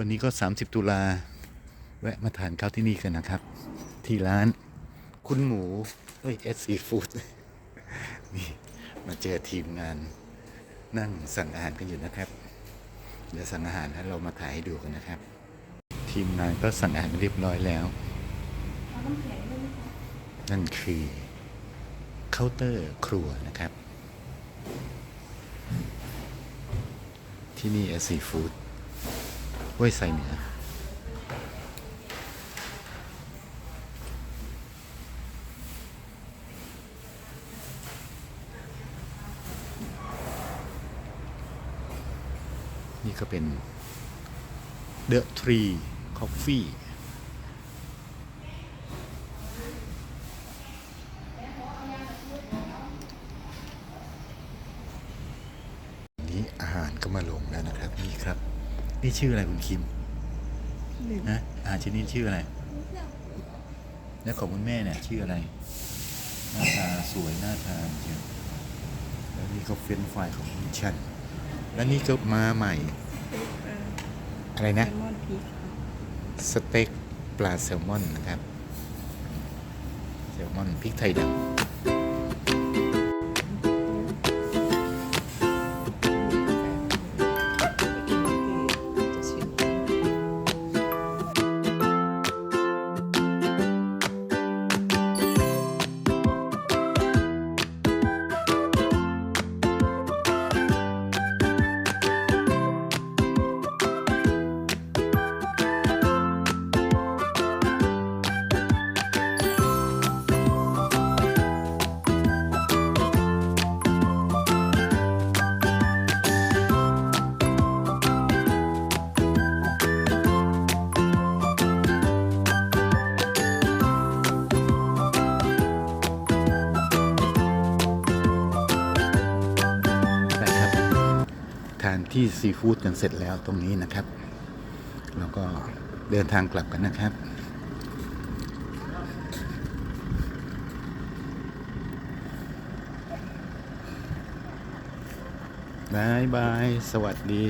วันนี้ก็ 30 ตุลาแวะมาทานข้าวที่นี่กันนะครับ ที่ร้านคุณหมูเฮ้ยเอสซีฟู้ดนี่มาเจอทีมงานนั่งสั่งอาหารกันอยู่นะครับเดี๋ยวสั่งอาหารให้เรามาถ่ายให้ดูกันนะครับ ทีมงานก็สั่งอาหารเรียบร้อยแล้ว นั่นคือเคาน์เตอร์ครัวนะครับ ที่นี่เอสซีฟู้ด ห้วยไซเหนือนี่ก็เป็น The Tree Coffee นี่อาหารก็มาลงแล้วนะครับ นี่ครับ นี่ชื่ออะไรคุณคิมนะอาหารชนิดชื่ออะไร แล้วของคุณแม่เนี่ยชื่ออะไร หน้าตาสวยน่าทานเชียวแล้วนี่ก็เฟรนช์ฟรายของคุณชันแล้วนี่ก็มาใหม่ อะไรนะเลมอนพีชสเต็กปลาแซลมอนนะครับ แซลมอนพริกไทยดำ ที่ซีฟู้ดกันเสร็จแล้วตรงนี้นะครับ แล้วก็เดินทางกลับกันนะครับบายบาย สวัสดี